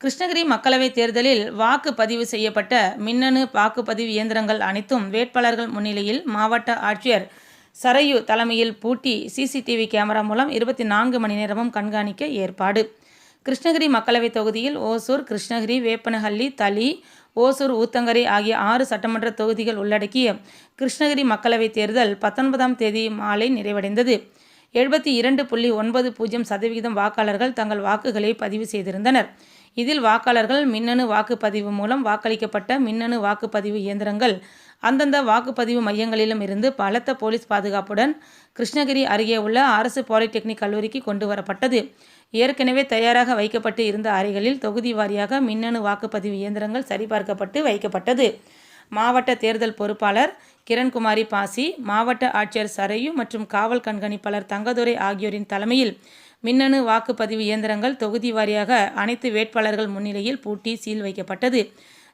கிருஷ்ணகிரி மக்களவைத் தேர்தலில் வாக்கு பதிவு செய்யப்பட்ட மின்னணு வாக்குப்பதிவு இயந்திரங்கள் அனைத்தும் வேட்பாளர்கள் முன்னிலையில் மாவட்ட ஆட்சியர் சரையு தலைமையில் பூட்டி சிசிடிவி கேமரா மூலம் இருபத்தி நான்கு மணி நேரமும் கண்காணிக்க ஏற்பாடு. கிருஷ்ணகிரி மக்களவைத் தொகுதியில் ஓசூர் கிருஷ்ணகிரி வேப்பனஹள்ளி தளி ஓசூர் ஊத்தங்கரை ஆகிய ஆறு சட்டமன்ற தொகுதிகள் உள்ளடக்கிய கிருஷ்ணகிரி மக்களவைத் தேர்தல் பத்தொன்பதாம் தேதி மாலை நிறைவடைந்தது. எழுபத்தி இரண்டு புள்ளி ஒன்பது பூஜ்ஜியம் சதவிகிதம் வாக்காளர்கள் தங்கள் வாக்குகளை பதிவு செய்திருந்தனர். இதில் வாக்காளர்கள் மின்னணு வாக்குப்பதிவு மூலம் வாக்களிக்கப்பட்ட மின்னணு வாக்குப்பதிவு இயந்திரங்கள். அந்தந்த வாக்குப்பதிவு மையங்களிலும் இருந்து பலத்த போலீஸ் பாதுகாப்புடன் கிருஷ்ணகிரி அருகே உள்ள அரசு பாலிடெக்னிக் கல்லூரிக்கு கொண்டு வரப்பட்டது. ஏற்கனவே தயாராக வைக்கப்பட்டு இருந்த அறைகளில் தொகுதி வாரியாக மின்னணு வாக்குப்பதிவு இயந்திரங்கள் சரிபார்க்கப்பட்டு வைக்கப்பட்டது. மாவட்ட தேர்தல் பொறுப்பாளர் கிரண்குமாரி பாசி மாவட்ட ஆட்சியர் சரையு மற்றும் காவல் கண்காணிப்பாளர் தங்கதுரை ஆகியோரின் தலைமையில் மின்னணு வாக்குப்பதிவு இயந்திரங்கள் தொகுதி வாரியாக அனைத்து வேட்பாளர்கள் முன்னிலையில் பூட்டி சீல் வைக்கப்பட்டது.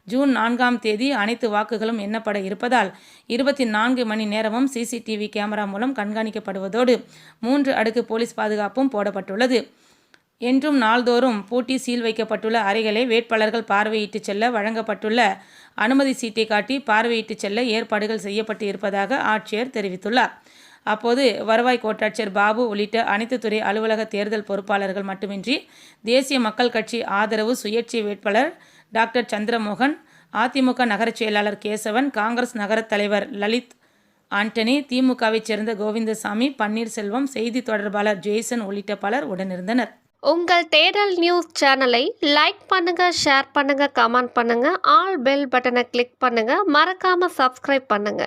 ஜூன் நான்காம் தேதி அனைத்து வாக்குகளும் எண்ணப்பட இருப்பதால் இருபத்தி நான்கு மணி நேரமும் சிசிடிவி கேமரா மூலம் கண்காணிக்கப்படுவதோடு மூன்று அடுக்கு போலீஸ் பாதுகாப்பும் போடப்பட்டுள்ளது. என்றும் நாள்தோறும் பூட்டி சீல் வைக்கப்பட்டுள்ள அறைகளை வேட்பாளர்கள் பார்வையிட்டு செல்ல வழங்கப்பட்டுள்ள அனுமதி சீட்டை காட்டி பார்வையிட்டு செல்ல ஏற்பாடுகள் செய்யப்பட்டு இருப்பதாக ஆட்சியர் தெரிவித்துள்ளார். அப்போது வருவாய் கோட்டாட்சியர் பாபு உள்ளிட்ட அனைத்து துறை அலுவலக தேர்தல் பொறுப்பாளர்கள் மட்டுமின்றி தேசிய மக்கள் கட்சி ஆதரவு சுயேட்சை வேட்பாளர் டாக்டர் சந்திரமோகன் அதிமுக நகரச் செயலாளர் கேசவன் காங்கிரஸ் நகரத் தலைவர் லலித் ஆண்டனி திமுகவைச் சேர்ந்த கோவிந்தசாமி பன்னீர்செல்வம் செய்தி தொடர்பாளர் ஜெய்சன் உள்ளிட்ட பலர் உடனிருந்தனர். உங்கள் தேடல் நியூஸ் சேனலை லைக் பண்ணுங்க ஷேர் பண்ணுங்க கமெண்ட் பண்ணுங்க ஆல் பெல் பட்டனை கிளிக் பண்ணுங்க மறக்காம சப்ஸ்கிரைப் பண்ணுங்க.